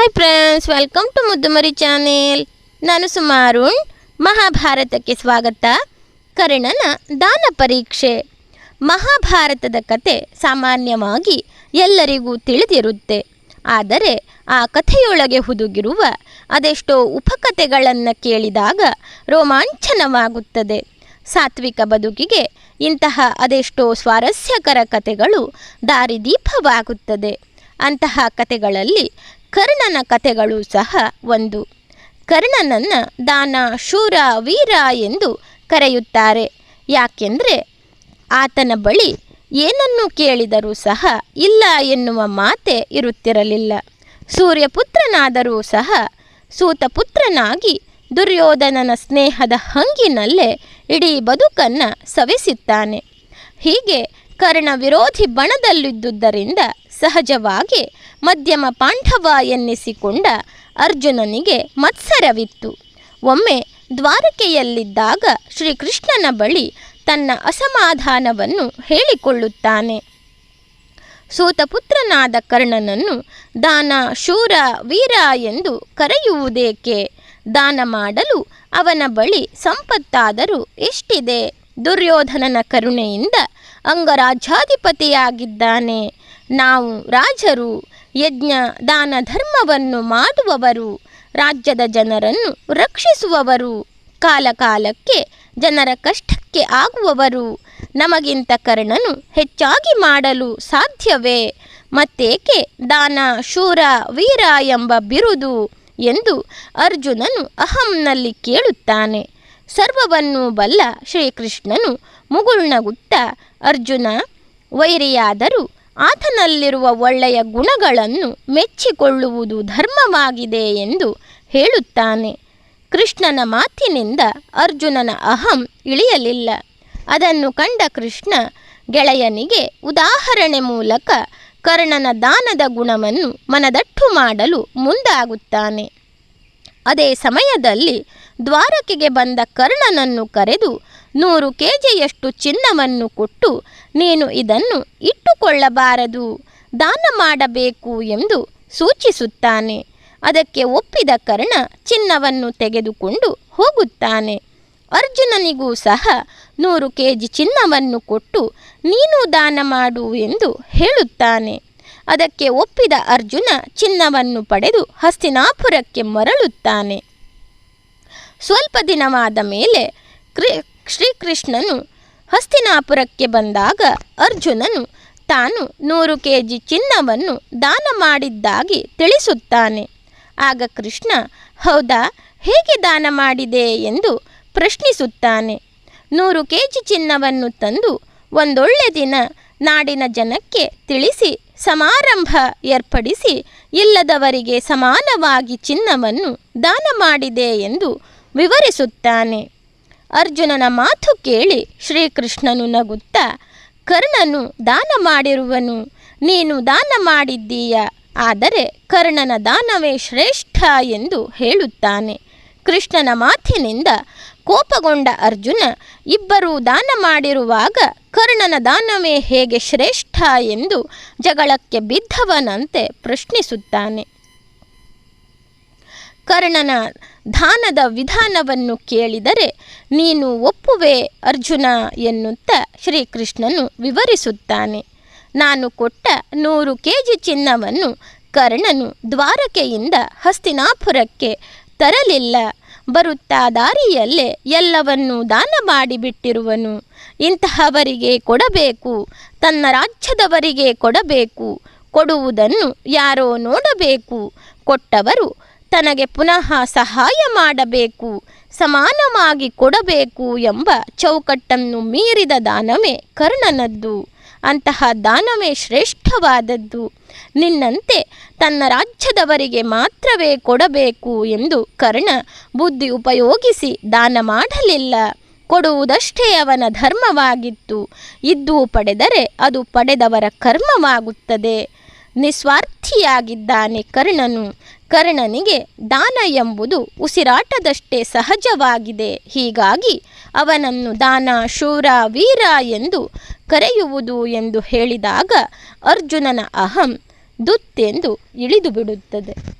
Hi friends welcome to Muddumari channel ನಾನು ಸುಮಾರುಣ್ ಮಹಾಭಾರತಕ್ಕೆ ಸ್ವಾಗತ. ಕರ್ಣನ ದಾನ ಪರೀಕ್ಷೆ. ಮಹಾಭಾರತದ ಕತೆ ಸಾಮಾನ್ಯವಾಗಿ ಎಲ್ಲರಿಗೂ ತಿಳಿದಿರುತ್ತೆ. ಆದರೆ ಆ ಕಥೆಯೊಳಗೆ ಹುದುಗಿರುವ ಅದೆಷ್ಟೋ ಉಪಕಥೆಗಳನ್ನು ಕೇಳಿದಾಗ ರೋಮಾಂಚನವಾಗುತ್ತದೆ. ಸಾತ್ವಿಕ ಬದುಕಿಗೆ ಇಂತಹ ಅದೆಷ್ಟೋ ಸ್ವಾರಸ್ಯಕರ ಕಥೆಗಳು ದಾರಿದೀಪವಾಗುತ್ತದೆ. ಅಂತಹ ಕಥೆಗಳಲ್ಲಿ ಕರ್ಣನ ಕಥೆಗಳು ಸಹ ಒಂದು. ಕರ್ಣನನ್ನು ದಾನ, ಶೂರ, ವೀರ ಎಂದು ಕರೆಯುತ್ತಾರೆ. ಯಾಕೆಂದರೆ ಆತನ ಬಳಿ ಏನನ್ನು ಕೇಳಿದರೂ ಸಹ ಇಲ್ಲ ಎನ್ನುವ ಮಾತೆ ಇರುತ್ತಿರಲಿಲ್ಲ. ಸೂರ್ಯಪುತ್ರನಾದರೂ ಸಹ ಸೂತಪುತ್ರನಾಗಿ ದುರ್ಯೋಧನನ ಸ್ನೇಹದ ಹಂಗಿನಲ್ಲೇ ಇಡೀ ಬದುಕನ್ನು ಸವಿಸುತ್ತಾನೆ. ಹೀಗೆ ಕರ್ಣ ವಿರೋಧಿ ಬಣದಲ್ಲಿದ್ದುದರಿಂದ ಸಹಜವಾಗಿ ಮಧ್ಯಮ ಪಾಂಡವ ಎನ್ನಿಸಿಕೊಂಡ ಅರ್ಜುನನಿಗೆ ಮತ್ಸರವಿತ್ತು. ಒಮ್ಮೆ ದ್ವಾರಕೆಯಲ್ಲಿದ್ದಾಗ ಶ್ರೀಕೃಷ್ಣನ ಬಳಿ ತನ್ನ ಅಸಮಾಧಾನವನ್ನು ಹೇಳಿಕೊಳ್ಳುತ್ತಾನೆ. ಸೂತಪುತ್ರನಾದ ಕರ್ಣನನ್ನು ದಾನ, ಶೂರ, ವೀರ ಎಂದು ಕರೆಯುವುದೇಕೆ? ದಾನ ಮಾಡಲು ಅವನ ಬಳಿ ಸಂಪತ್ತಾದರೂ ಎಷ್ಟಿದೆ? ದುರ್ಯೋಧನನ ಕರುಣೆಯಿಂದ ಅಂಗರಾಜ್ಯಾಧಿಪತಿಯಾಗಿದ್ದಾನೆ. ನಾವು ರಾಜರು ಯಜ್ಞ, ದಾನ ಧರ್ಮವನ್ನು ಮಾಡುವವರು, ರಾಜ್ಯದ ಜನರನ್ನು ರಕ್ಷಿಸುವವರು, ಕಾಲಕಾಲಕ್ಕೆ ಜನರ ಕಷ್ಟಕ್ಕೆ ಆಗುವವರು, ನಮಗಿಂತ ಕರ್ಣನು ಹೆಚ್ಚಾಗಿ ಮಾಡಲು ಸಾಧ್ಯವೇ? ಮತ್ತೇಕೆ ದಾನ, ಶೂರ, ವೀರ ಎಂಬ ಬಿರುದು ಎಂದು ಅರ್ಜುನನು ಅಹಂನಲ್ಲಿ ಕೇಳುತ್ತಾನೆ. ಸರ್ವವನ್ನು ಬಲ್ಲ ಶ್ರೀಕೃಷ್ಣನು ಮುಗುಳ್ನಗುತ್ತ ಅರ್ಜುನ, ವೈರಿಯಾದರೂ ಆತನಲ್ಲಿರುವ ಒಳ್ಳೆಯ ಗುಣಗಳನ್ನು ಮೆಚ್ಚಿಕೊಳ್ಳುವುದು ಧರ್ಮವಾಗಿದೆ ಎಂದು ಹೇಳುತ್ತಾನೆ. ಕೃಷ್ಣನ ಮಾತಿನಿಂದ ಅರ್ಜುನನ ಅಹಂ ಇಳಿಯಲಿಲ್ಲ. ಅದನ್ನು ಕಂಡ ಕೃಷ್ಣ ಗೆಳೆಯನಿಗೆ ಉದಾಹರಣೆ ಮೂಲಕ ಕರ್ಣನ ದಾನದ ಗುಣವನ್ನು ಮನದಟ್ಟು ಮಾಡಲು ಮುಂದಾಗುತ್ತಾನೆ. ಅದೇ ಸಮಯದಲ್ಲಿ ದ್ವಾರಕೆಗೆ ಬಂದ ಕರ್ಣನನ್ನು ಕರೆದು ನೂರು ಕೆಜಿಯಷ್ಟು ಚಿನ್ನವನ್ನು ಕೊಟ್ಟು ನೀನು ಇದನ್ನು ಇಟ್ಟುಕೊಳ್ಳಬಾರದು. ದಾನ ಮಾಡಬೇಕು ಎಂದು ಸೂಚಿಸುತ್ತಾನೆ. ಅದಕ್ಕೆ ಒಪ್ಪಿದ ಕರ್ಣ ಚಿನ್ನವನ್ನು ತೆಗೆದುಕೊಂಡು ಹೋಗುತ್ತಾನೆ. ಅರ್ಜುನನಿಗೂ ಸಹ ನೂರು ಕೆ ಜಿ ಚಿನ್ನವನ್ನು ಕೊಟ್ಟು ನೀನು ದಾನ ಮಾಡು ಎಂದು ಹೇಳುತ್ತಾನೆ. ಅದಕ್ಕೆ ಒಪ್ಪಿದ ಅರ್ಜುನ ಚಿನ್ನವನ್ನು ಪಡೆದು ಹಸ್ತಿನಾಪುರಕ್ಕೆ ಮರಳುತ್ತಾನೆ. ಸ್ವಲ್ಪ ದಿನವಾದ ಮೇಲೆ ಕೃ ಶ್ರೀಕೃಷ್ಣನು ಹಸ್ತಿನಾಪುರಕ್ಕೆ ಬಂದಾಗ ಅರ್ಜುನನು ತಾನು ನೂರು ಕೆ ಜಿ ಚಿನ್ನವನ್ನು ದಾನ ಮಾಡಿದ್ದಾಗಿ ತಿಳಿಸುತ್ತಾನೆ. ಆಗ ಕೃಷ್ಣ, ಹೌದಾ, ಹೇಗೆ ದಾನ ಮಾಡಿದೆ? ಎಂದು ಪ್ರಶ್ನಿಸುತ್ತಾನೆ. ನೂರು ಕೆ ಜಿ ಚಿನ್ನವನ್ನು ತಂದು ಒಂದೊಳ್ಳೆ ದಿನ ನಾಡಿನ ಜನಕ್ಕೆ ತಿಳಿಸಿ, ಸಮಾರಂಭ ಏರ್ಪಡಿಸಿ, ಇಲ್ಲದವರಿಗೆ ಸಮಾನವಾಗಿ ಚಿನ್ನವನ್ನು ದಾನ ಮಾಡಿದೆ ಎಂದು ವಿವರಿಸುತ್ತಾನೆ. ಅರ್ಜುನನ ಮಾತು ಕೇಳಿ ಶ್ರೀಕೃಷ್ಣನು ನಗುತ್ತಾ, ಕರ್ಣನು ದಾನ ಮಾಡಿರುವನು, ನೀನು ದಾನ ಮಾಡಿದ್ದೀಯ, ಆದರೆ ಕರ್ಣನ ದಾನವೇ ಶ್ರೇಷ್ಠ ಎಂದು ಹೇಳುತ್ತಾನೆ. ಕೃಷ್ಣನ ಮಾತಿನಿಂದ ಕೋಪಗೊಂಡ ಅರ್ಜುನ, ಇಬ್ಬರೂ ದಾನ ಮಾಡಿರುವಾಗ ಕರ್ಣನ ದಾನವೇ ಹೇಗೆ ಶ್ರೇಷ್ಠ ಎಂದು ಜಗಳಕ್ಕೆ ಬಿದ್ದವನಂತೆ ಪ್ರಶ್ನಿಸುತ್ತಾನೆ. ಕರ್ಣನ ದಾನದ ವಿಧಾನವನ್ನು ಕೇಳಿದರೆ ನೀನು ಒಪ್ಪುವೆ ಅರ್ಜುನ ಎನ್ನುತ್ತಾ ಶ್ರೀಕೃಷ್ಣನು ವಿವರಿಸುತ್ತಾನೆ. ನಾನು ಕೊಟ್ಟ ನೂರು ಕೆ ಜಿ ಚಿನ್ನವನ್ನು ಕರ್ಣನು ದ್ವಾರಕೆಯಿಂದ ಹಸ್ತಿನಾಪುರಕ್ಕೆ ತರಲಿಲ್ಲ. ಬರುತ್ತಾ ದಾರಿಯಲ್ಲೇ ಎಲ್ಲವನ್ನೂ ದಾನ ಮಾಡಿಬಿಟ್ಟಿರುವನು ಇಂತಹವರಿಗೆ ಕೊಡಬೇಕು, ತನ್ನ ರಾಜ್ಯದವರಿಗೆ ಕೊಡಬೇಕು, ಕೊಡುವುದನ್ನು ಯಾರೋ ನೋಡಬೇಕು. ಕೊಟ್ಟವರು ತನಗೆ ಪುನಃ ಸಹಾಯ ಮಾಡಬೇಕು, ಸಮಾನವಾಗಿ ಕೊಡಬೇಕು ಎಂಬ ಚೌಕಟ್ಟನ್ನು ಮೀರಿದ ದಾನವೇ ಕರ್ಣನದ್ದು. ಅಂತಹ ದಾನವೇ ಶ್ರೇಷ್ಠವಾದದ್ದು. ನಿನ್ನಂತೆ ತನ್ನ ರಾಜ್ಯದವರಿಗೆ ಮಾತ್ರವೇ ಕೊಡಬೇಕು ಎಂದು ಕರ್ಣ ಬುದ್ಧಿ ಉಪಯೋಗಿಸಿ ದಾನ ಮಾಡಲಿಲ್ಲ. ಕೊಡುವುದಷ್ಟೇ ಅವನ ಧರ್ಮವಾಗಿತ್ತು. ಇದ್ದು ಪಡೆದರೆ ಅದು ಪಡೆದವರ ಕರ್ಮವಾಗುತ್ತದೆ. ನಿಸ್ವಾರ್ಥಿಯಾಗಿದ್ದಾನೆ ಕರ್ಣನು. ಕರ್ಣನಿಗೆ ದಾನ ಎಂಬುದು ಉಸಿರಾಟದಷ್ಟೇ ಸಹಜವಾಗಿದೆ. ಹೀಗಾಗಿ ಅವನನ್ನು ದಾನ, ಶೂರ, ವೀರ ಎಂದು ಕರೆಯುವುದು ಎಂದು ಹೇಳಿದಾಗ ಅರ್ಜುನನ ಅಹಂ ದುತ್ತೆಂದು ಇಳಿದು ಬಿಡುತ್ತದೆ